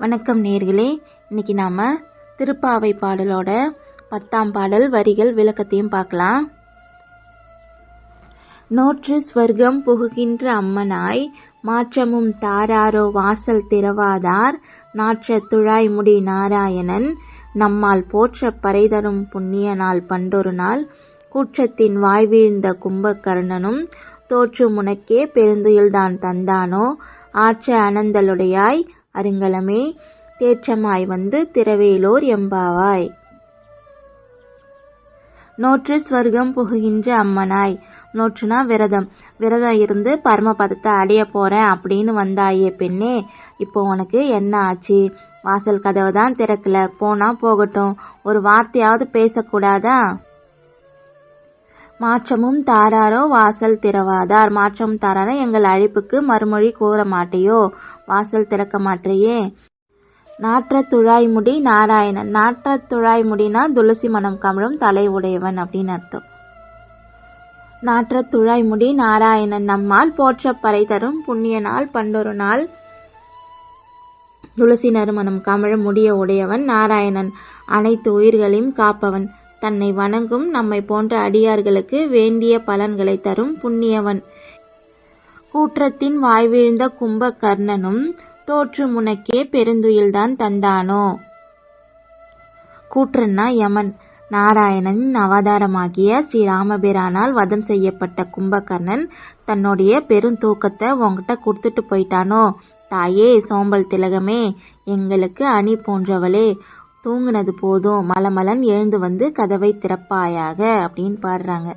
வணக்கம் நேர்களே இன்னைக்கு நாம திருப்பாவை பாடலோட பத்தாம் பாடல் வரிகள் விளக்கத்தையும் பார்க்கலாம். நோற்று ஸ்வர்க்கம் புகுகின்ற அம்மனாய் மாற்றமும் தாராரோ வாசல் திறவாதார் நாற்ற துழாய் முடி நாராயணன் நம்மால் போற்ற பறைதரும் புண்ணிய நாள் பண்டொரு நாள் கூற்றத்தின் வாய்வீழ்ந்த கும்பகர்ணனும் தோற்று முனக்கே பெருந்துயில்தான் தந்தானோ ஆற்ற அனந்தலுடையாய் அருங்கலமே தேற்றமாய் வந்து திரவேலோர் எம்பாவாய். நோற்று ஸ்வர்க்கம் புகுகின்ற அம்மனாய். நோற்றுனா விரதம். விரதம் இருந்து பரமபதத்தை அடைய போறேன் அப்படின்னு வந்தாயே பெண்ணே இப்போ உனக்கு என்ன ஆச்சு? வாசல் கதவை தான் திறக்கல. போனா போகட்டும். ஒரு வார்த்தையாவது பேசக்கூடாதா? மாற்றமும் தாராரோ வாசல் திறவாதார். மாற்றமும் தாராரோ எங்கள் அழைப்புக்கு மறுமொழி கூற மாட்டேயோ? வாசல் திறக்க மாட்டேயே நாற்ற துழாய்முடி நாராயணன். நாற்ற துழாய்முடினா துளசி மனம் கமழும் தலை உடையவன் அப்படின்னு அர்த்தம். நாற்ற துழாய்முடி நாராயணன் நம்மால் போற்ற பறை தரும் புண்ணிய நாள் பண்டொரு நாள். துளசி நறுமணம் கமழும் முடிய உடையவன் நாராயணன். அனைத்து உயிர்களையும் காப்பவன். தன்னை வணங்கும் நம்மை போன்ற அடியார்களுக்கு வேண்டிய பலன்களை தரும் புண்ணியவன். கூற்றத்தின் வாய்விழுந்த கும்பகர்ணனும் தோற்று முனக்கே பெருந்துயில்தான் தந்தானோ? கூற்றன்னா யமன். நாராயணனின் அவதாரமாகிய ஸ்ரீ ராமபிரானால் வதம் செய்யப்பட்ட கும்பகர்ணன் தன்னுடைய பெருந்தூக்கத்தை உங்ககிட்ட கொடுத்துட்டு போயிட்டானோ? தாயே சோம்பல் திலகமே எங்களுக்கு அணி போன்றவளே தூங்குனது போதும். மலமலன் எழுந்து வந்து கதவை திறப்பாயாக அப்படின்னு பாடுறாங்க.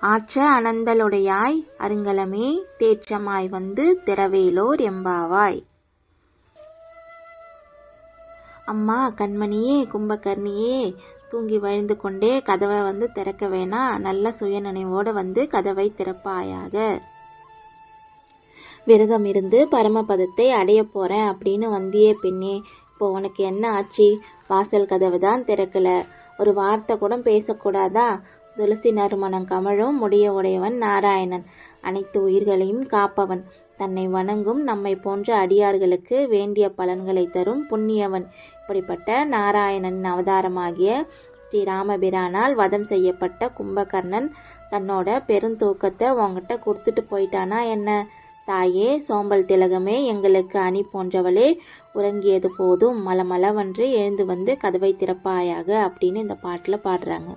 ஆற்ற அனந்தலுடையாய் அருங்கலமே தேற்றமாய் வந்து திறவேலோர் எம்பாவாய். அம்மா கண்மணியே கும்பகர்ணியே தூங்கி வழிந்து கொண்டே கதவை வந்து திறக்க வேணா நல்ல சுயநினைவோடு வந்து கதவை திறப்பாயாக. விரதம் இருந்து பரமபதத்தை அடைய போறேன் அப்படின்னு வந்தியே பெண்ணே இப்போ உனக்கு என்ன ஆச்சு? வாசல் கதவு தான் திறக்கல. ஒரு வார்த்தை கூட பேசக்கூடாதா? துளசி நறுமணம் கமழும் முடிய உடையவன் நாராயணன். அனைத்து உயிர்களையும் காப்பவன். தன்னை வணங்கும் நம்மை போன்ற அடியார்களுக்கு வேண்டிய பலன்களை தரும் புண்ணியவன். இப்படிப்பட்ட நாராயணன் அவதாரமாகிய ஸ்ரீ ராமபிரானால் வதம் செய்யப்பட்ட கும்பகர்ணன் தன்னோட பெருந்தூக்கத்தை உங்ககிட்ட கொடுத்துட்டு போயிட்டானா என்ன? தாயே சோம்பல் திலகமே எங்களுக்கு அணி போன்றவளே உறங்கியது போதும் மலமளவன்று எழுந்து வந்து கதவை திறப்பாயாக அப்படின்னு இந்த பாட்டில் பாடுறாங்க.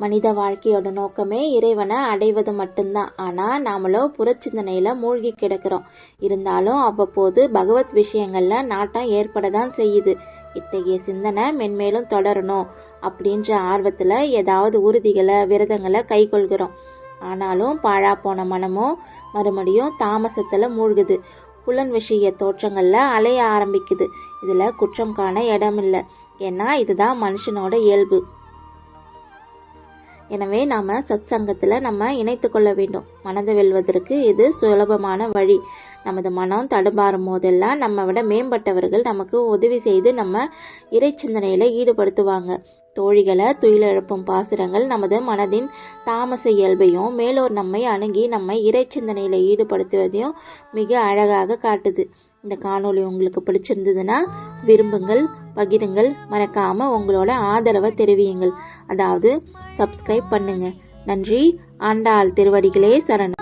மனித வாழ்க்கையோட நோக்கமே இறைவனை அடைவது மட்டும்தான். ஆனால் நாமளோ புறச்சிந்தனையில் மூழ்கி கிடக்கிறோம். இருந்தாலும் அவ்வப்போது பகவத் விஷயங்கள்ல நாட்டம் ஏற்படதான் செய்யுது. இத்தகைய சிந்தனை மென்மேலும் தொடரணும் அப்படின்ற ஆர்வத்தில் ஏதாவது உறுதிகளை விரதங்களை கைக்கொள்கிறோம். ஆனாலும் பாழா போன மனமோ மறுபடியும் தாமசத்துல மூழ்குது. புலன் விஷய தோற்றங்கள்ல அலைய ஆரம்பிக்குது. இதுல குற்றம் காண இடமில்லை. ஏன்னா இதுதான் மனுஷனோட இயல்பு. எனவே நாம சத்சங்கத்துல நம்ம இணைத்து கொள்ள வேண்டும். மனதை வெல்வதற்கு இது சுலபமான வழி. நமது மனம் தடுமாறும் போதெல்லாம் நம்ம விட மேம்பட்டவர்கள் நமக்கு உதவி செய்து நம்ம இறை சிந்தனையில ஈடுபடுத்துவாங்க. தோழிகளை துயிலெழுப்பும் பாசுரங்கள் நமது மனதின் தாமச இயல்பையும் மேலோர் நம்மை அணுகி நம்மை இறை சிந்தனையில் ஈடுபடுத்துவதையும் மிக அழகாக காட்டுது. இந்த காணொளி உங்களுக்கு பிடிச்சிருந்ததுன்னா விரும்புங்கள் பகிருங்கள் மறக்காம உங்களோட ஆதரவை தெரிவியுங்கள். அதாவது சப்ஸ்கிரைப் பண்ணுங்க. நன்றி. ஆண்டாள் திருவடிகளே சரணம்.